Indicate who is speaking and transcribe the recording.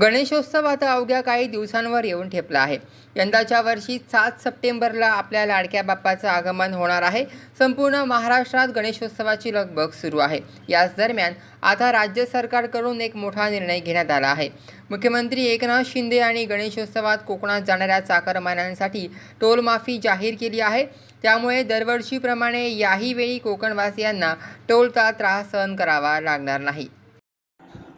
Speaker 1: गणेशोत्सव आता अवघ्या काही दिवसांवर येऊन ठेपला आहे. यंदाच्या वर्षी सात सप्टेंबरला आपल्या लाडक्या बाप्पाचं आगमन होणार आहे. संपूर्ण महाराष्ट्रात गणेशोत्सवाची लगबग सुरू आहे. याच दरम्यान आता राज्य सरकारकडून एक मोठा निर्णय घेण्यात आला आहे. मुख्यमंत्री एकनाथ शिंदे आणि गणेशोत्सवात कोकणात जाणाऱ्या चाकरमान्यांसाठी टोलमाफी जाहीर केली आहे. त्यामुळे दरवर्षीप्रमाणे याही वेळी कोकणवासियांना टोलचा त्रास सहन करावा लागणार नाही.